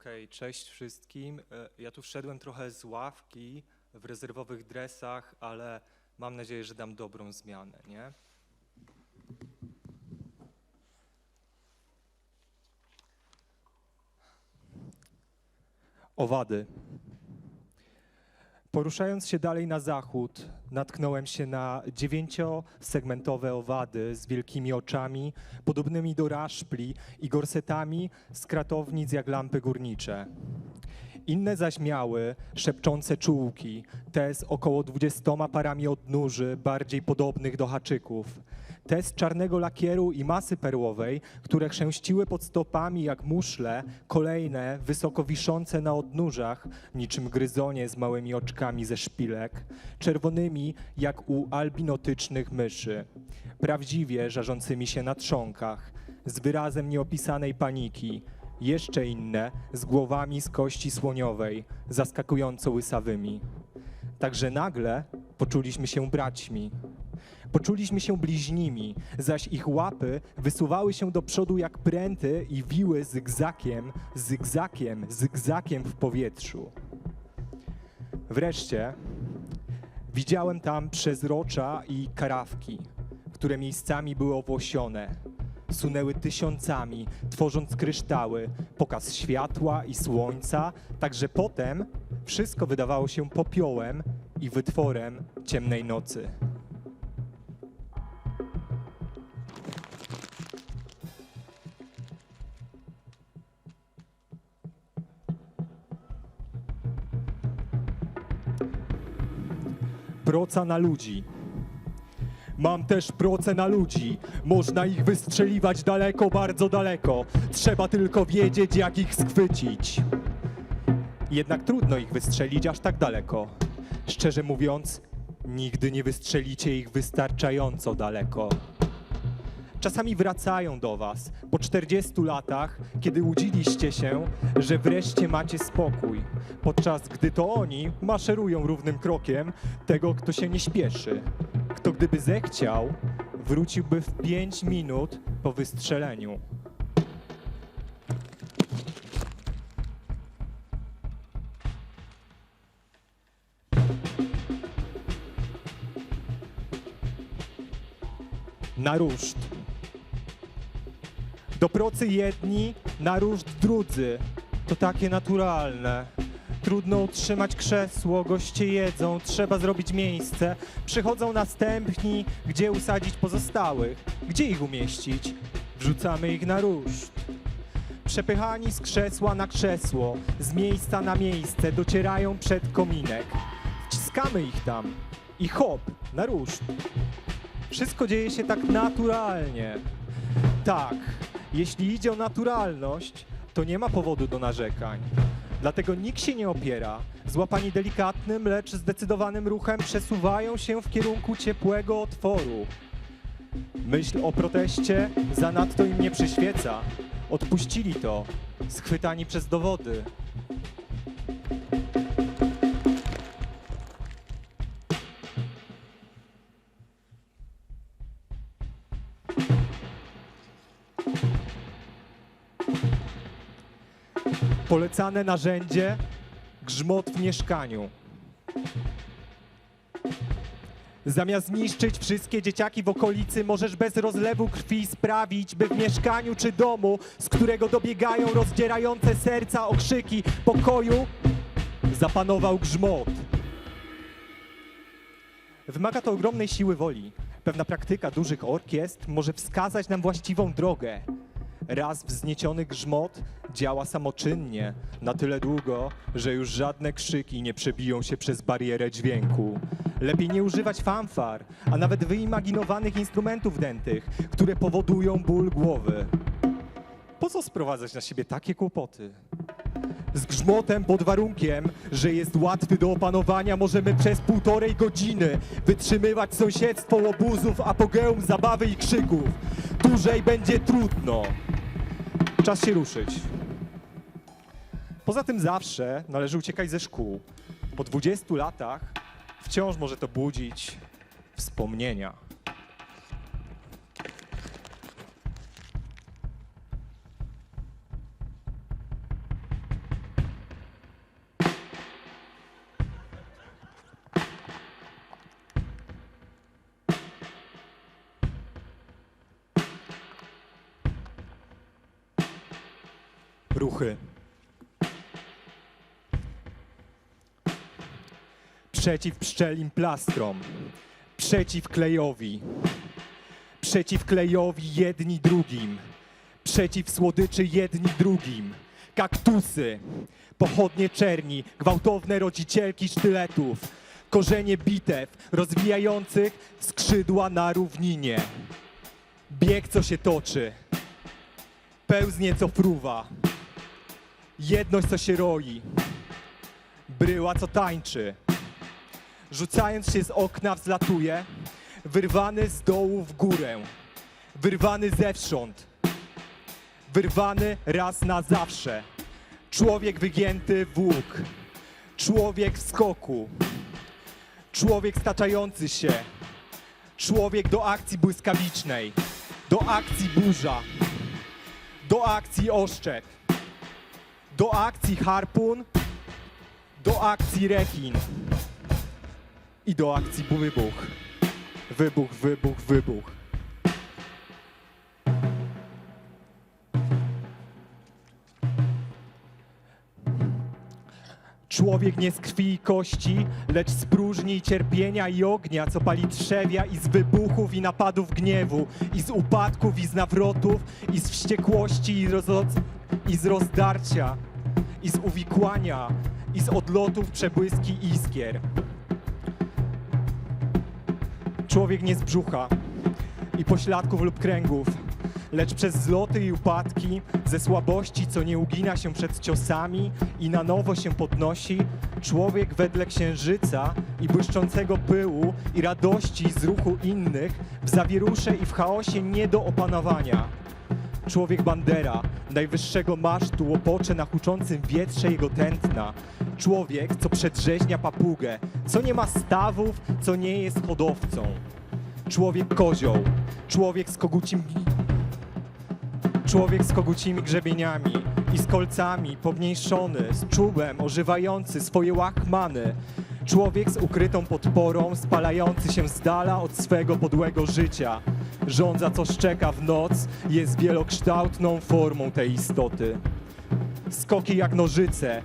Okej, cześć wszystkim. E, Ja tu wszedłem trochę z ławki w rezerwowych dresach, ale mam nadzieję, że dam dobrą zmianę, nie? Owady. Poruszając się dalej na zachód, natknąłem się na dziewięciosegmentowe owady z wielkimi oczami, podobnymi do raszpli i gorsetami z kratownic jak lampy górnicze. Inne zaś miały szepczące czułki, te z około dwudziestoma parami odnóży, bardziej podobnych do haczyków. Te z czarnego lakieru i masy perłowej, które chrzęściły pod stopami jak muszle, kolejne wysoko wiszące na odnóżach, niczym gryzonie z małymi oczkami ze szpilek, czerwonymi jak u albinotycznych myszy, prawdziwie żarzącymi się na trzonkach, z wyrazem nieopisanej paniki, jeszcze inne z głowami z kości słoniowej, zaskakująco łysawymi. Także nagle poczuliśmy się braćmi. Poczuliśmy się bliźnimi, zaś ich łapy wysuwały się do przodu jak pręty i wiły zygzakiem, zygzakiem, zygzakiem w powietrzu. Wreszcie widziałem tam przezrocza i karawki, które miejscami były owłosione. Sunęły tysiącami, tworząc kryształy, pokaz światła i słońca, tak że potem wszystko wydawało się popiołem i wytworem ciemnej nocy. Proca na ludzi. Mam też proce na ludzi. Można ich wystrzeliwać daleko, bardzo daleko. Trzeba tylko wiedzieć, jak ich schwycić. Jednak trudno ich wystrzelić aż tak daleko. Szczerze mówiąc, nigdy nie wystrzelicie ich wystarczająco daleko. Czasami wracają do Was po 40 latach, kiedy łudziliście się, że wreszcie macie spokój, podczas gdy to oni maszerują równym krokiem tego, kto się nie śpieszy. Kto gdyby zechciał, wróciłby w 5 minut po wystrzeleniu. Na ruszt. Do procy jedni, na ruszt drudzy. To takie naturalne. Trudno utrzymać krzesło, goście jedzą, trzeba zrobić miejsce. Przychodzą następni, gdzie usadzić pozostałych? Gdzie ich umieścić? Wrzucamy ich na ruszt. Przepychani z krzesła na krzesło, z miejsca na miejsce, docierają przed kominek. Wciskamy ich tam i hop, na ruszt. Wszystko dzieje się tak naturalnie. Tak, jeśli idzie o naturalność, to nie ma powodu do narzekań. Dlatego nikt się nie opiera. Złapani delikatnym, lecz zdecydowanym ruchem przesuwają się w kierunku ciepłego otworu. Myśl o proteście zanadto im nie przyświeca. Odpuścili to, schwytani przez dowody. Polecane narzędzie grzmot w mieszkaniu. Zamiast zniszczyć wszystkie dzieciaki w okolicy, możesz bez rozlewu krwi sprawić, by w mieszkaniu czy domu, z którego dobiegają rozdzierające serca okrzyki pokoju, zapanował grzmot. Wymaga to ogromnej siły woli. Pewna praktyka dużych orkiestr może wskazać nam właściwą drogę. Raz wznieciony grzmot działa samoczynnie, na tyle długo, że już żadne krzyki nie przebiją się przez barierę dźwięku. Lepiej nie używać fanfar, a nawet wyimaginowanych instrumentów dętych, które powodują ból głowy. Po co sprowadzać na siebie takie kłopoty? Z grzmotem pod warunkiem, że jest łatwy do opanowania, możemy przez półtorej godziny wytrzymywać sąsiedztwo łobuzów, apogeum zabawy i krzyków. Dłużej będzie trudno. Czas się ruszyć. Poza tym zawsze należy uciekać ze szkół. Po 20 latach wciąż może to budzić wspomnienia. Przeciw pszczelim plastrom, przeciw klejowi, przeciw klejowi jedni drugim, przeciw słodyczy jedni drugim, kaktusy, pochodnie czerni, gwałtowne rodzicielki sztyletów, korzenie bitew rozwijających skrzydła na równinie, bieg co się toczy, pełznie co fruwa, jedność co się roi, bryła co tańczy, rzucając się z okna wzlatuje, wyrwany z dołu w górę, wyrwany zewsząd, wyrwany raz na zawsze. Człowiek wygięty w łuk, człowiek w skoku, człowiek staczający się, człowiek do akcji błyskawicznej, do akcji burza, do akcji oszczep, do akcji harpun, do akcji rekin i do akcji wybuch. Wybuch, wybuch, wybuch. Człowiek nie z krwi i kości, lecz z próżni i cierpienia i ognia, co pali trzewia i z wybuchów i napadów gniewu, i z upadków i z nawrotów, i z wściekłości i, rozo- i z rozdarcia, i z uwikłania, i z odlotów przebłyski iskier. Człowiek nie z brzucha i pośladków lub kręgów, lecz przez zloty i upadki, ze słabości, co nie ugina się przed ciosami i na nowo się podnosi, człowiek wedle księżyca i błyszczącego pyłu i radości z ruchu innych, w zawierusze i w chaosie nie do opanowania. Człowiek bandera, najwyższego masztu łopocze na huczącym wietrze jego tętna. Człowiek, co przedrzeźnia papugę, co nie ma stawów, co nie jest hodowcą. Człowiek kozioł, człowiek z kogucim Człowiek z kogucimi grzebieniami i z kolcami, pomniejszony, z czubem, ożywający swoje łachmany. Człowiek z ukrytą podporą, spalający się z dala od swego podłego życia. Żądza, co szczeka w noc, jest wielokształtną formą tej istoty. Skoki jak nożyce,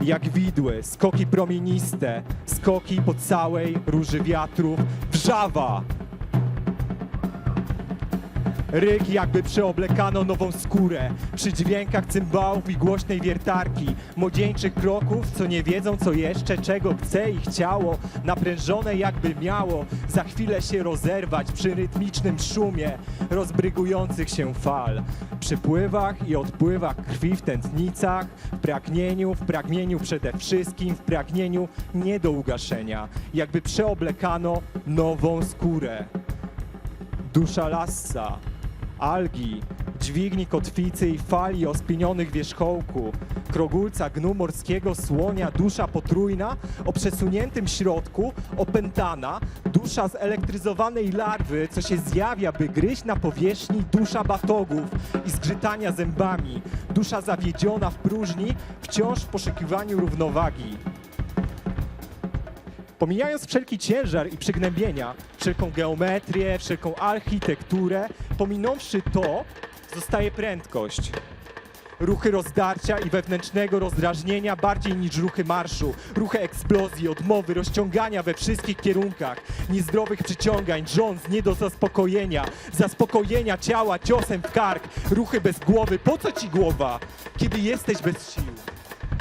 jak widły, skoki promieniste, skoki po całej róży wiatrów, wrzawa! Ryk jakby przeoblekano nową skórę, przy dźwiękach cymbałów i głośnej wiertarki, młodzieńczych kroków, co nie wiedzą co jeszcze, czego chce ich ciało, naprężone jakby miało. Za chwilę się rozerwać przy rytmicznym szumie rozbrygujących się fal, przy pływach i odpływach krwi w tętnicach, w pragnieniu, w pragnieniu przede wszystkim, w pragnieniu nie do ugaszenia, jakby przeoblekano nową skórę. Dusza lassa, algi, dźwigni kotwicy i fali o spienionych wierzchołku, krogulca gnu morskiego słonia, dusza potrójna o przesuniętym środku, opętana, dusza zelektryzowanej larwy, co się zjawia, by gryźć na powierzchni, dusza batogów i zgrzytania zębami, dusza zawiedziona w próżni, wciąż w poszukiwaniu równowagi. Pomijając wszelki ciężar i przygnębienia, wszelką geometrię, wszelką architekturę, pominąwszy to, zostaje prędkość. Ruchy rozdarcia i wewnętrznego rozdrażnienia bardziej niż ruchy marszu, ruchy eksplozji, odmowy, rozciągania we wszystkich kierunkach, niezdrowych przyciągań, rząd nie do zaspokojenia, zaspokojenia ciała ciosem w kark, ruchy bez głowy. Po co ci głowa, kiedy jesteś bez sił?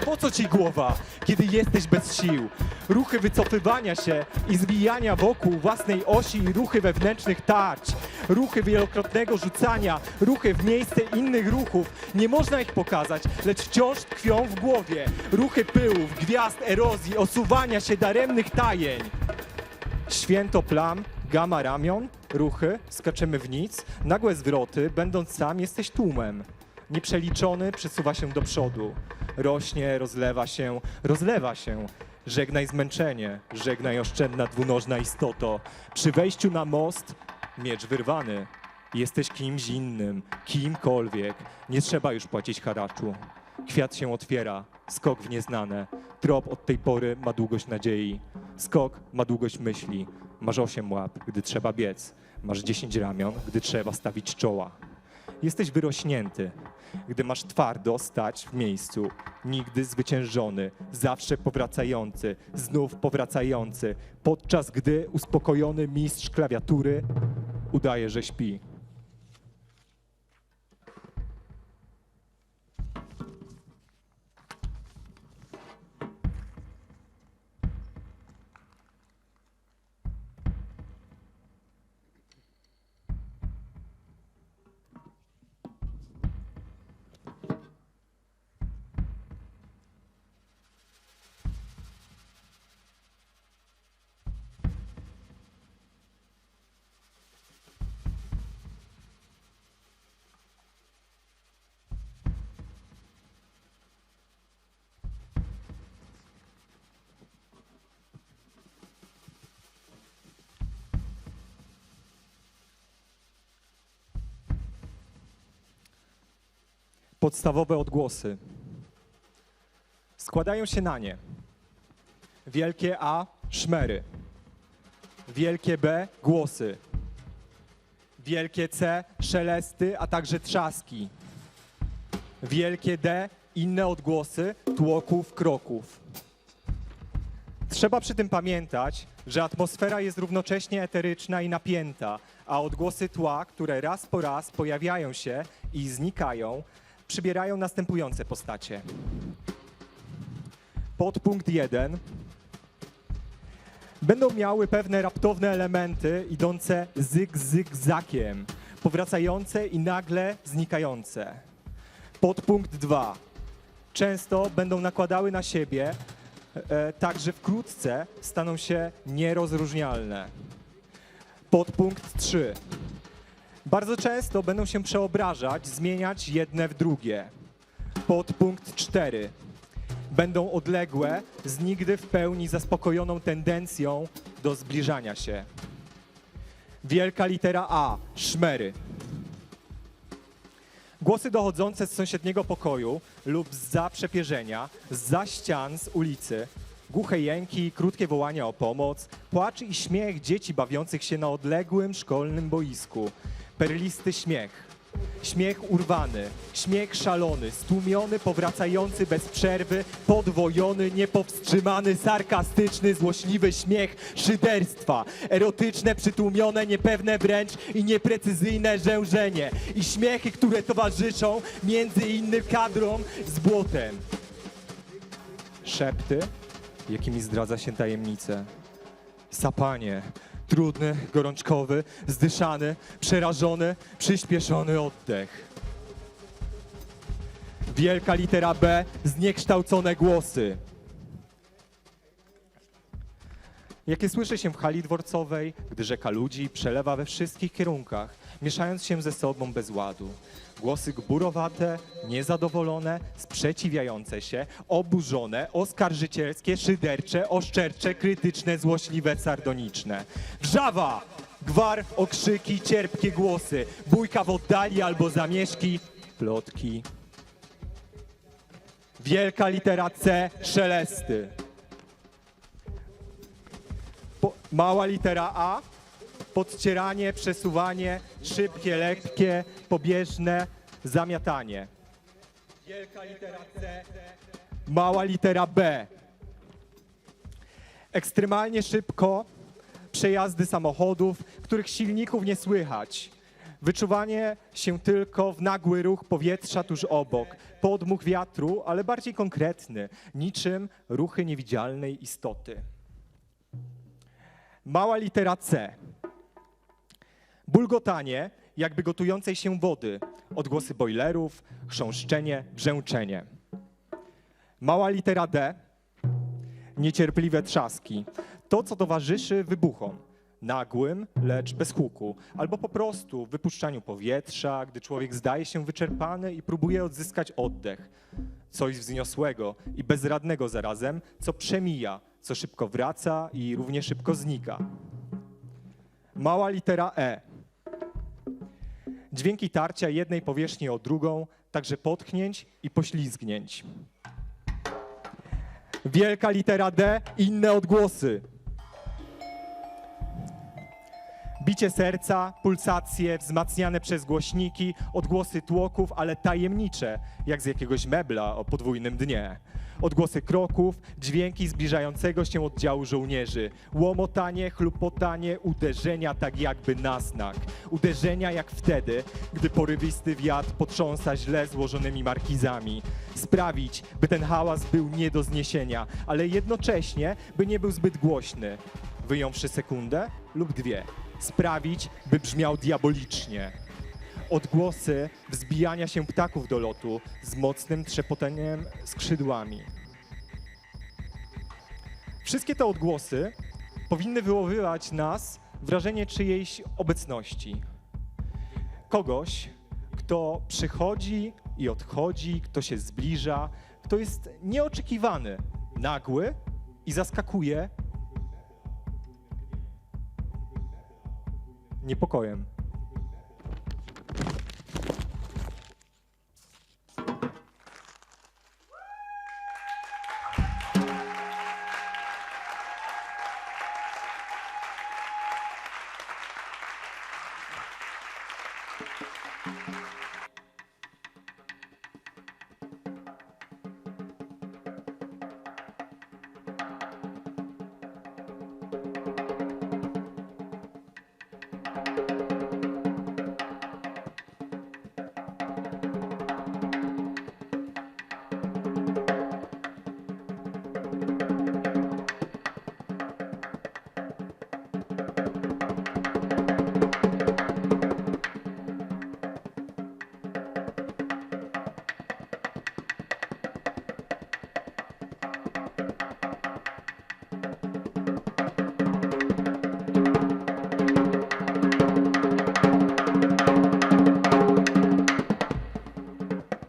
Po co ci głowa, kiedy jesteś bez sił? Ruchy wycofywania się i zwijania wokół własnej osi i ruchy wewnętrznych tarć. Ruchy wielokrotnego rzucania, ruchy w miejsce innych ruchów. Nie można ich pokazać, lecz wciąż tkwią w głowie. Ruchy pyłów, gwiazd, erozji, osuwania się daremnych tajeń. Święto plam, gama ramion, ruchy, skaczemy w nic, nagłe zwroty, będąc sam jesteś tłumem. Nieprzeliczony przesuwa się do przodu. Rośnie, rozlewa się, rozlewa się. Żegnaj zmęczenie, żegnaj oszczędna dwunożna istoto. Przy wejściu na most, miecz wyrwany. Jesteś kimś innym, kimkolwiek. Nie trzeba już płacić haraczu. Kwiat się otwiera, skok w nieznane. Trop od tej pory ma długość nadziei. Skok ma długość myśli. Masz osiem łap, gdy trzeba biec. Masz dziesięć ramion, gdy trzeba stawić czoła. Jesteś wyrośnięty, gdy masz twardo stać w miejscu, nigdy zwyciężony, zawsze powracający, znów powracający, podczas gdy uspokojony mistrz klawiatury udaje, że śpi. Podstawowe odgłosy. Składają się na nie wielkie A szmery, wielkie B głosy, wielkie C szelesty, a także trzaski, wielkie D inne odgłosy tłoków, kroków. Trzeba przy tym pamiętać, że atmosfera jest równocześnie eteryczna i napięta, a odgłosy tła, które raz po raz pojawiają się i znikają, przybierają następujące postacie. Podpunkt 1 będą miały pewne raptowne elementy idące zyg-zyg-zakiem, powracające i nagle znikające. Podpunkt 2 często będą nakładały na siebie e, tak, że wkrótce staną się nierozróżnialne. Podpunkt 3 bardzo często będą się przeobrażać, zmieniać jedne w drugie. Podpunkt 4. Będą odległe z nigdy w pełni zaspokojoną tendencją do zbliżania się. Wielka litera A. Szmery. Głosy dochodzące z sąsiedniego pokoju lub za przepierzenia, za ścian z ulicy, głuche jęki, krótkie wołania o pomoc, płacz i śmiech dzieci bawiących się na odległym szkolnym boisku, perlisty śmiech, śmiech urwany, śmiech szalony, stłumiony, powracający bez przerwy, podwojony, niepowstrzymany, sarkastyczny, złośliwy śmiech szyderstwa, erotyczne, przytłumione, niepewne wręcz i nieprecyzyjne rzężenie i śmiechy, które towarzyszą między innym kadrom z błotem. Szepty, jakimi zdradza się tajemnice. Sapanie, trudny, gorączkowy, zdyszany, przerażony, przyspieszony oddech. Wielka litera B, zniekształcone głosy. Jakie słyszy się w hali dworcowej, gdy rzeka ludzi przelewa we wszystkich kierunkach, mieszając się ze sobą bez ładu. Głosy gburowate, niezadowolone, sprzeciwiające się, oburzone, oskarżycielskie, szydercze, oszczercze, krytyczne, złośliwe, sardoniczne. Wrzawa! Gwar, okrzyki, cierpkie głosy, bójka w oddali albo zamieszki, plotki. Wielka litera C, szelesty. Po, mała litera A, podcieranie, przesuwanie, szybkie, lekkie, pobieżne, zamiatanie. Wielka litera C, mała litera B. Ekstremalnie szybko przejazdy samochodów, których silników nie słychać. Wyczuwanie się tylko w nagły ruch powietrza tuż obok, podmuch wiatru, ale bardziej konkretny, niczym ruchy niewidzialnej istoty. Mała litera C. Bulgotanie, jakby gotującej się wody, odgłosy bojlerów, chrząszczenie, brzęczenie. Mała litera D. Niecierpliwe trzaski. To, co towarzyszy wybuchom. Nagłym, lecz bez huku, albo po prostu wypuszczaniu powietrza, gdy człowiek zdaje się wyczerpany i próbuje odzyskać oddech. Coś wzniosłego i bezradnego zarazem, co przemija, co szybko wraca i równie szybko znika. Mała litera E. Dźwięki tarcia jednej powierzchni o drugą, także potknięć i poślizgnięć. Wielka litera D, inne odgłosy. Bicie serca, pulsacje wzmacniane przez głośniki, odgłosy tłoków, ale tajemnicze, jak z jakiegoś mebla o podwójnym dnie. Odgłosy kroków, dźwięki zbliżającego się oddziału żołnierzy, łomotanie, chlupotanie, uderzenia tak jakby na znak. Uderzenia jak wtedy, gdy porywisty wiatr potrząsa źle złożonymi markizami. Sprawić, by ten hałas był nie do zniesienia, ale jednocześnie, by nie był zbyt głośny wyjąwszy sekundę lub dwie, sprawić, by brzmiał diabolicznie. Odgłosy wzbijania się ptaków do lotu z mocnym trzepotaniem skrzydłami. Wszystkie te odgłosy powinny wywoływać nas wrażenie czyjejś obecności. Kogoś, kto przychodzi i odchodzi, kto się zbliża, kto jest nieoczekiwany, nagły i zaskakuje niepokojem.